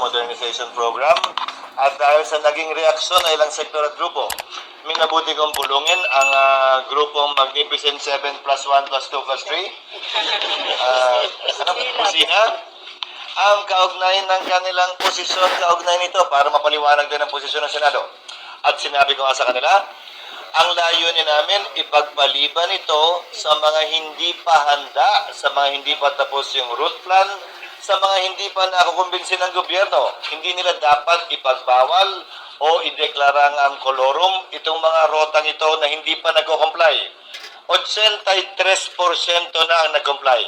modernization program at dahil sa naging reaksyon ng ilang sektor at grupo, minabuti kong pulungin ang ah, grupong Magnificent 7 plus 1 plus 2 plus 3. Uh, ano, kusina. Ang kaugnayan ng kanilang posisyon, kaugnayan nito para mapaliwanag din ang posisyon ng Senado. At sinabi ko nga sa kanila, ang layunin namin, ipagpaliban ito sa mga hindi pa handa, sa mga hindi pa tapos yung route plan, sa mga hindi pa nakukumbinsin ng gobyerno. Hindi nila dapat ipagbawal o ideklarang ang kolorum itong mga rotang ito na hindi pa nagko-comply. 83% na ang nag-comply.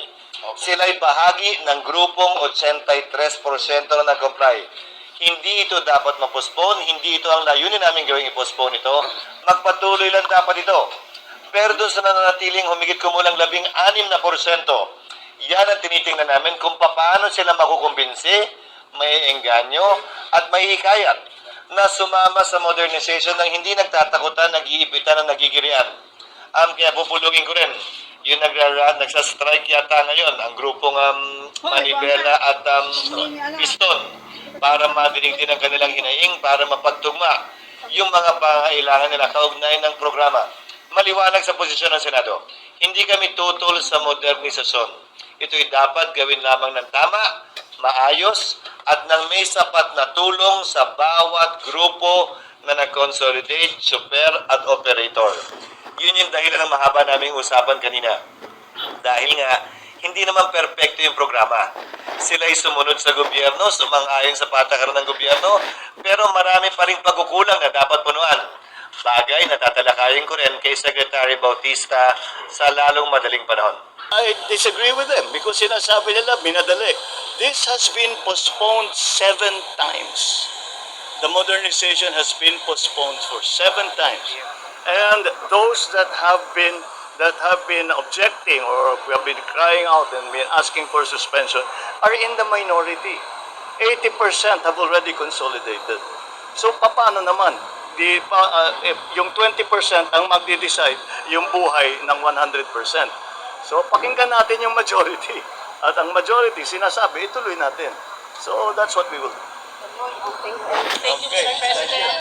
Sila'y bahagi ng grupong 83% na nag-comply. Hindi ito dapat mapospone, hindi ito ang layunin namin gawing i-postpone ito. Magpatuloy lang dapat ito. Pero doon sa nananatiling humigit kumulang labing anim na porsyento, yan ang tinitingnan namin kung paano sila makukumbinsi, may engganyo, at may hikayat na sumama sa modernization ng hindi nagtatakutan, nag-iipitan, at nagigirian. Um, kaya pupulungin ko rin, yung nagra nagsa-strike yata ngayon, ang grupong um, Manibela at um, Piston, para madinig din ang kanilang hinaing, para mapagtugma yung mga pangailangan nila kaugnay ng programa. Maliwanag sa posisyon ng Senado, hindi kami tutol sa modernisasyon. Ito'y dapat gawin lamang ng tama, maayos, at nang may sapat na tulong sa bawat grupo na nag-consolidate, super at operator. Yun yung dahilan ng mahaba naming usapan kanina. Dahil nga, hindi naman perpekto yung programa. Sila'y sumunod sa gobyerno, sumang-ayon sa patakaran ng gobyerno, pero marami pa rin pagkukulang na dapat punuan. Bagay na tatalakayin ko rin kay Secretary Bautista sa lalong madaling panahon. I disagree with them because sinasabi nila minadali. This has been postponed seven times. The modernization has been postponed for seven times. And those that have been that have been objecting or who have been crying out and been asking for suspension are in the minority. 80% have already consolidated. So paano naman? Di pa, ah, eh, yung 20% ang magde-decide yung buhay ng 100%. So pakinggan natin yung majority. At ang majority sinasabi, ituloy natin. So that's what we will do. Thank you, Mr. President.